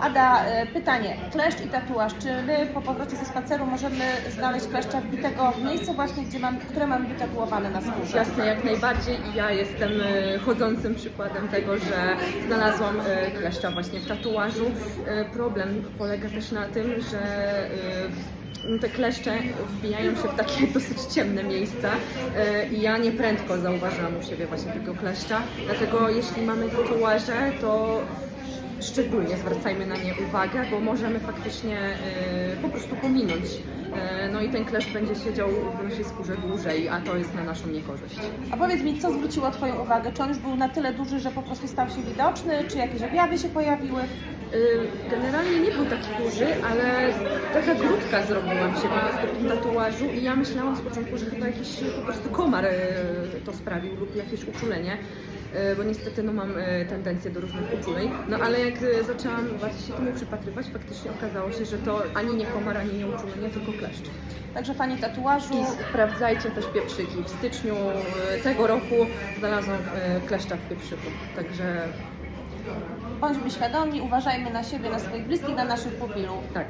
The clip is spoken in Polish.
Ada, e, pytanie. Kleszcz i tatuaż. Czy my po powrocie ze spaceru możemy znaleźć kleszcza wbitego w miejscu właśnie, gdzie mam, które mamy wytatuowane na skórze? Jasne, jak najbardziej i ja jestem e, chodzącym przykładem tego, że znalazłam e, kleszcza właśnie w tatuażu. Problem polega też na tym, że te kleszcze wbijają się w takie dosyć ciemne miejsca i ja nieprędko zauważyłam u siebie właśnie tego kleszcza. Dlatego jeśli mamy tatuaże, to szczególnie zwracajmy na nie uwagę, bo możemy faktycznie e, po prostu pominąć. E, No i ten kleszcz będzie siedział w naszej skórze dłużej, a to jest na naszą niekorzyść. A powiedz mi, co zwróciło Twoją uwagę? Czy on już był na tyle duży, że po prostu stał się widoczny? Czy jakieś objawy się pojawiły? Y, Generalnie nie był taki duży, ale taka grudka zrobiłam się po prostu w tym tatuażu i ja myślałam z początku, że chyba jakiś po prostu komar y, to sprawił lub jakieś uczulenie. y, Bo niestety no, mam tendencję do różnych uczuleń. No ale jak zaczęłam bardziej się temu przypatrywać, faktycznie okazało się, że to ani nie komar, ani nie uczulenie, tylko kleszcz. Także fani tatuażu. I sprawdzajcie też pieprzyki. W styczniu y, tego roku znalazłam y, kleszcza w pieprzyku. Także Bądźmy świadomi, uważajmy na siebie, na swoich bliskich, na naszych pupilów. tak.